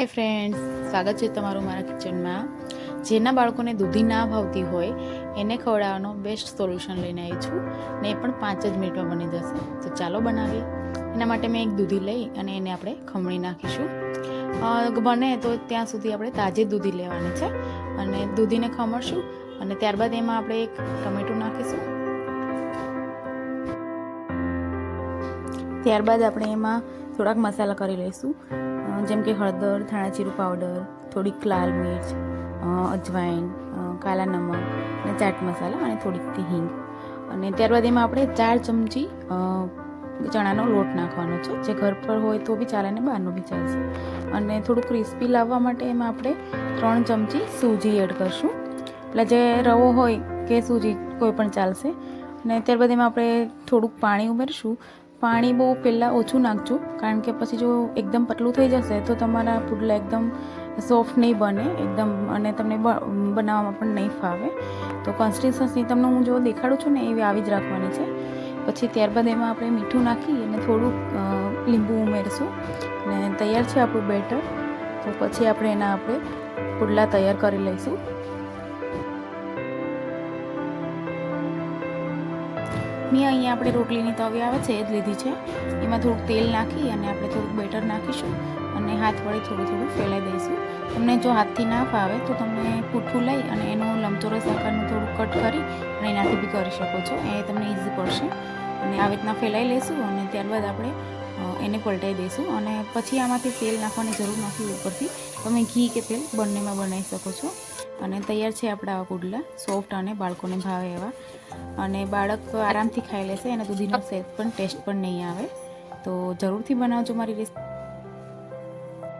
Hi friends સ્વાગત છે તમારું મારા કિચનમાં જેના બાળકોને દૂધી ના ભાવતી હોય, એને ખવડાવવાનો બેસ્ટ સોલ્યુશન લઈને આવી છું ને એ પણ પાંચ જ મિનિટમાં બની જશે. તો ચાલો બનાવીએ. એના માટે મેં એક દૂધી લઈ અને એને આપણે ખમણી નાખીશું. બને તો ત્યાં સુધી આપણે તાજી દૂધી લેવાની છે અને દૂધીને ખમણશું અને ત્યારબાદ એમાં આપણે એક ટમેટું નાખીશું. ત્યારબાદ આપણે એમાં થોડાક મસાલા કરી લઈશું. જેમ કે હળદર, ધાણાજીરું પાવડર, થોડીક લાલ મિર્ચ અજવાઈન કાલા નમક અને ચાટ મસાલા અને થોડીક હિંગ. અને ત્યારબાદ એમાં આપણે ચાર ચમચી ચણાનો લોટ નાખવાનો છે. જે ઘર પર હોય તો બી ચાલે ને બહારનો બી ચાલશે અને થોડું ક્રિસ્પી લાવવા માટે એમાં આપણે ત્રણ ચમચી સૂજી એડ કરશું. એટલે જે રવો હોય કે સૂજી કોઈ પણ ચાલશે. અને ત્યારબાદ એમાં આપણે થોડુંક પાણી ઉમેરીશું. પાણી બહુ પહેલાં ઓછું નાખજો, કારણ કે પછી જો એકદમ પતલું થઈ જશે, તો તમારા પુડલા એકદમ સોફ્ટ નહીં બને, એકદમ અને તમને બનાવવામાં પણ નહીં ફાવે. તો કન્સિસ્ટન્સી તમને હું જો દેખાડું છું ને એવી આવી જ રાખવાની છે. પછી ત્યારબાદ એમાં આપણે મીઠું નાખી અને થોડુંક લીંબુ ઉમેરશું. અને તૈયાર છે આપણું બેટર. તો પછી આપણે એના આપણે પુડલા તૈયાર કરી લઈશું. મેં અહીંયા આપણે રોટલીની તવી આવે છે, એ જ લીધી છે. એમાં થોડુંક તેલ નાખી અને આપણે થોડુંક બેટર નાખીશું અને હાથ વડે થોડું થોડું ફેલાઈ દઈશું. તમને જો હાથથી ના ફાવે તો તમે પૂઠું લઈ અને એનું લંબચોરસ આકારનું થોડું કટ કરી અને એનાથી બી કરી શકો છો. એ તમને ઇઝી પડશે. અને આવી રીતના ફેલાઈ લઈશું અને ત્યારબાદ આપણે એને પલટાઈ દઈશું અને પછી આમાંથી તેલ નાખવાની જરૂર નથી ઉપરથી. તમે ઘી કે તેલ બંનેમાં બનાવી શકો છો. અને તૈયાર છે આપણા આવા કુડલા, સોફ્ટ અને બાળકોને ભાવે એવા. અને બાળક આરામથી ખાઈ લેશે અને દૂધીનો સેફ પણ ટેસ્ટ પણ નહીં આવે. તો જરૂરથી બનાવજો મારી રેસ-